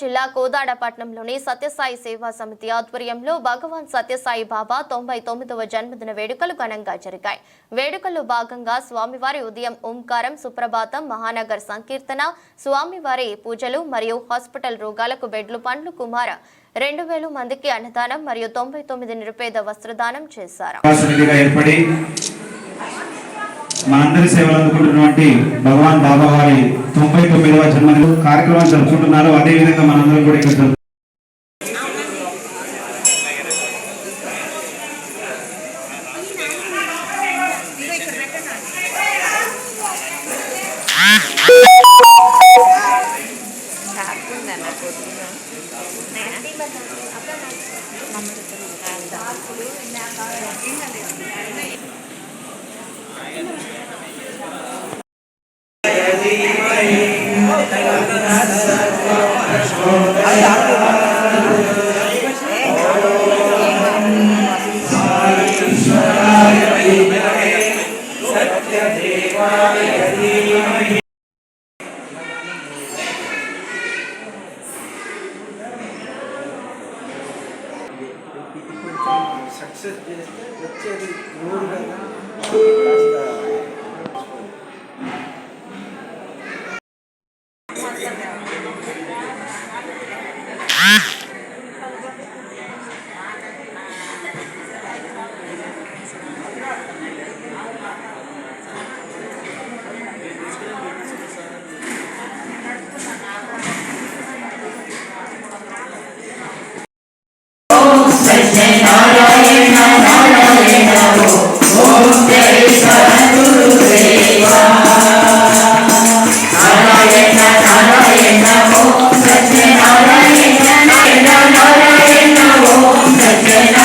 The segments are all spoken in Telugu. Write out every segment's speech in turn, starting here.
జిల్లా కోదాడపట్నంలోని సత్యసాయి సేవా సమితి ఆధ్వర్యంలో భగవాన్ సత్యసాయి బాబా తొంభై తొమ్మిదవ జన్మదిన వేడుకలు ఘనంగా జరిగాయి. వేడుకల్లో భాగంగా స్వామివారి ఉదయం ఓంకారం సుప్రభాతం మహానగర్ సంకీర్తన స్వామివారి పూజలు మరియు హాస్పిటల్ రోగాలకు బెడ్లు పండ్లు కుమార రెండు వేల మందికి అన్నదానం మరియు తొంభై తొమ్మిది నిరుపేద వస్త్రదానం చేశారు. మనందరి సేవలు అందుకుంటున్నటువంటి భగవాన్ బాబా వారి తొంభై తొమ్మిదవ జన్మదిన కార్యక్రమాలు జరుపుకుంటున్నారు. అదేవిధంగా మనందరం కూడా ఇక్కడ జరుపు- సక్సెస్ Yeah.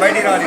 బయటికి రావాలి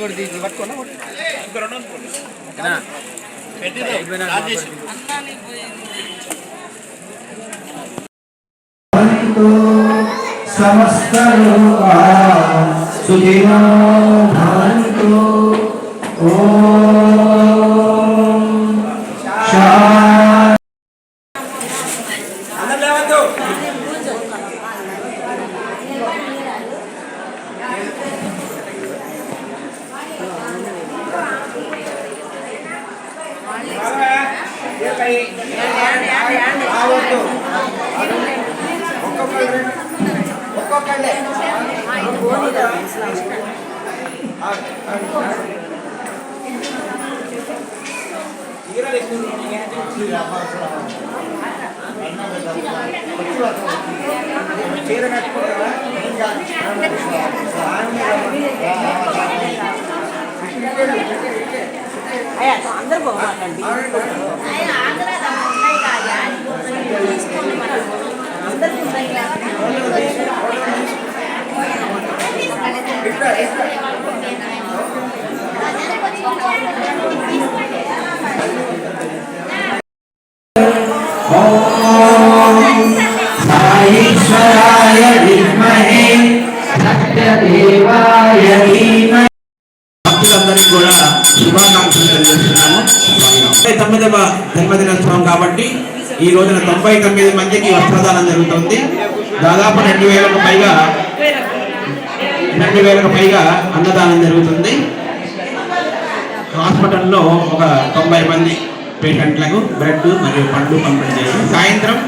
ఇచ్చారండి సమస్త లోకా సుఖినో భవంతు ఒక్కొక్కళ్ళే చీర కట్టుకుంటారా అందరు బాగున్నారండి. ఇట్లా కూడా తొమ్మిదవ జన్మదినోత్సవం కాబట్టి ఈ రోజున తొంభై తొమ్మిది మందికి వస్త్రదానం జరుగుతుంది. దాదాపు రెండు వేలకు పైగా రెండు వేలకు పైగా అన్నదానం జరుగుతుంది. హాస్పిటల్లో ఒక తొంభై మంది పేషెంట్లకు బ్రెడ్ మరియు పండ్లు పంపిణీ సాయంత్రం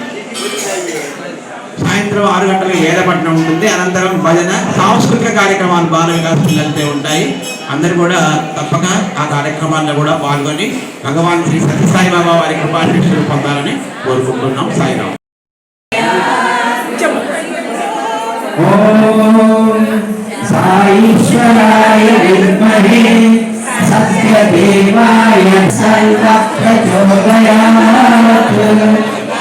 సాయంత్రం ఆరు గంటలకు వేదపట్నం ఉంటుంది. అనంతరం భజన సాంస్కృతిక కార్యక్రమాలు బాలగా పిల్లలతో ఉంటాయి. అందరు కూడా తప్పక ఆ కార్యక్రమాల్లో కూడా పాల్గొని భగవాన్ శ్రీ సత్యసాయిబాబా వారి కృపాశిక్షలు పొందాలని కోరుకుంటున్నాం. సాయిరాం సాయిశ్వరాయ విద్మహే సత్యదేవాయ సైవ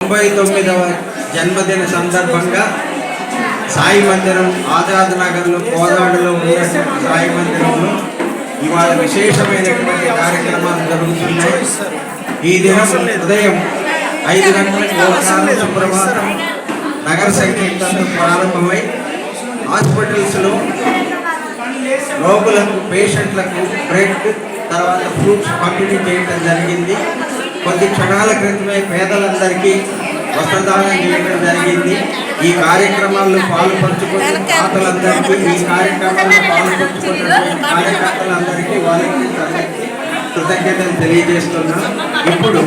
తొంభై తొమ్మిదవ జన్మదిన సందర్భంగా సాయి మందిరం ఆజాద్ నగర్లో కోదాడులో ఉన్నటువంటి సాయి మందిరంలో ఇవాళ విశేషమైనటువంటి కార్యక్రమాలు జరుగుతున్నాయి. ఈ దినం ఉదయం ఐదు గంటలకు ఓసారి సుప్రభాతం నగర సంకీర్తనలు ప్రారంభమై హాస్పిటల్స్లో రోగులకు పేషెంట్లకు బ్రెడ్ తర్వాత ఫ్రూట్స్ పంపిణీ చేయడం జరిగింది. కొద్ది క్షణాల క్రితమే పేదలందరికీ వస్త్రదానం చేయడం జరిగింది. ఈ కార్యక్రమాల్లో పాల్పంచుకున్న ఈ కార్యక్రమాల్లో పాల్పంచుకున్నటువంటి కార్యకర్తలందరికీ వాలంటీర్స్ అందరికీ కృతజ్ఞతలు తెలియజేస్తున్నా. ఇప్పుడు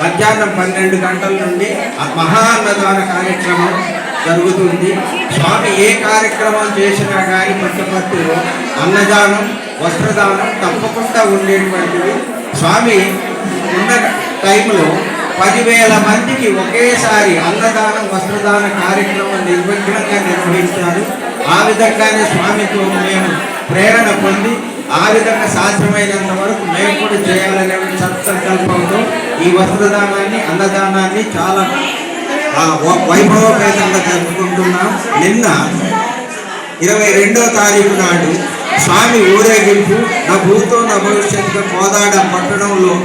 మధ్యాహ్నం పన్నెండు గంటల నుండి ఆ మహా అన్నదాన కార్యక్రమం జరుగుతుంది. స్వామి ఏ కార్యక్రమం చేసినా కానీ పుట్టపర్తిలో అన్నదానం వస్త్రదానం తప్పకుండా ఉండేటువంటిది. స్వామి ఉన్న టైంలో పదివేల మందికి ఒకేసారి అన్నదానం వస్త్రదాన కార్యక్రమం నిర్విఘ్నంగా నిర్వహించారు. ఆ విధంగానే స్వామితో మేము ప్రేరణ పొంది ఆ విధంగా సాధ్యమైనంత వరకు మేము కూడా చేయాలనే సత్సంకల్పంతో ఈ వస్త్రదానాన్ని అన్నదానాన్ని చాలా ఆ, వ- వైభవపేతంగా జరుపుకుంటున్నాం. నిన్న ఇరవై రెండో తారీఖు నాడు స్వామి ఊరేగింపు నా భూతో నా భవిష్యత్తుగా కోదాడ పట్టణంలో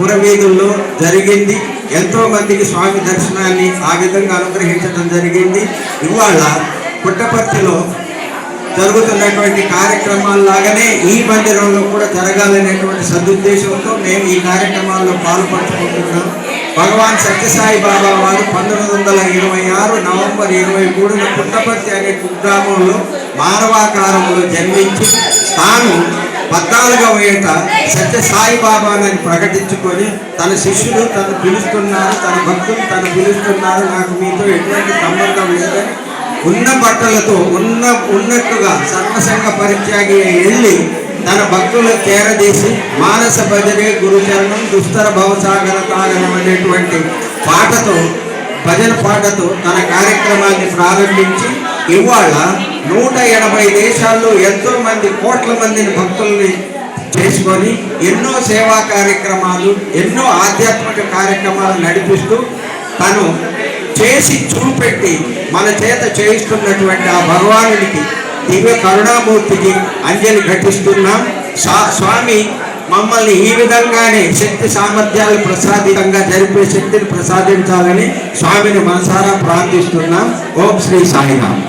పురవీధుల్లో జరిగింది. ఎంతో మందికి స్వామి దర్శనాన్ని ఆ విధంగా అనుగ్రహించడం జరిగింది. ఇవాళ పుట్టపర్తిలో జరుగుతున్నటువంటి కార్యక్రమాల్లాగానే ఈ మందిరంలో కూడా జరగాలనేటువంటి సదుద్దేశంతో మేము ఈ కార్యక్రమాల్లో పాల్పంచుకుంటున్నాం. భగవాన్ సత్యసాయి బాబా వారు పంతొమ్మిది వందల ఇరవై ఆరు నవంబర్ ఇరవై మూడున పుట్టపర్తి అనే కుగ్రామంలో మానవాకారంలో జన్మించి తాను పద్నాలుగవ ఏట సత్య సాయి బాబానని ప్రకటించుకొని తన శిష్యులు తను పిలుస్తున్నారు తన భక్తులు తను పిలుస్తున్నారు. నాకు మీతో ఎటువంటి సంబంధం లేదని ఉన్న బట్టలతో ఉన్న ఉన్నట్టుగా సర్వసంగ పరిత్యాగి వెళ్ళి తన భక్తులు చేరదీసి మానస భజనే గురుచరణం దుస్తర భవసాగర తాగనం అనేటువంటి పాటతో భజన పాటతో తన కార్యక్రమాన్ని ప్రారంభించి ఇవాళ నూట ఎనభై దేశాల్లో ఎంతో మంది కోట్ల మందిని భక్తుల్ని చేసుకొని ఎన్నో సేవా కార్యక్రమాలు ఎన్నో ఆధ్యాత్మిక కార్యక్రమాలు నడిపిస్తూ తను చేసి చూపెట్టి మన చేత చేయిస్తున్నటువంటి ఆ భగవానుడికి దివ్య కరుణామూర్తికి అంజలి ఘటిస్తున్నాం. స్వామి మమ్మల్ని ఈ విధంగానే శక్తి సామర్థ్యాలు ప్రసాదితంగా జరిపే శక్తిని ప్రసాదించాలని స్వామిని మనసారా ప్రార్థిస్తున్నాం. ఓం శ్రీ సాయిరామ్.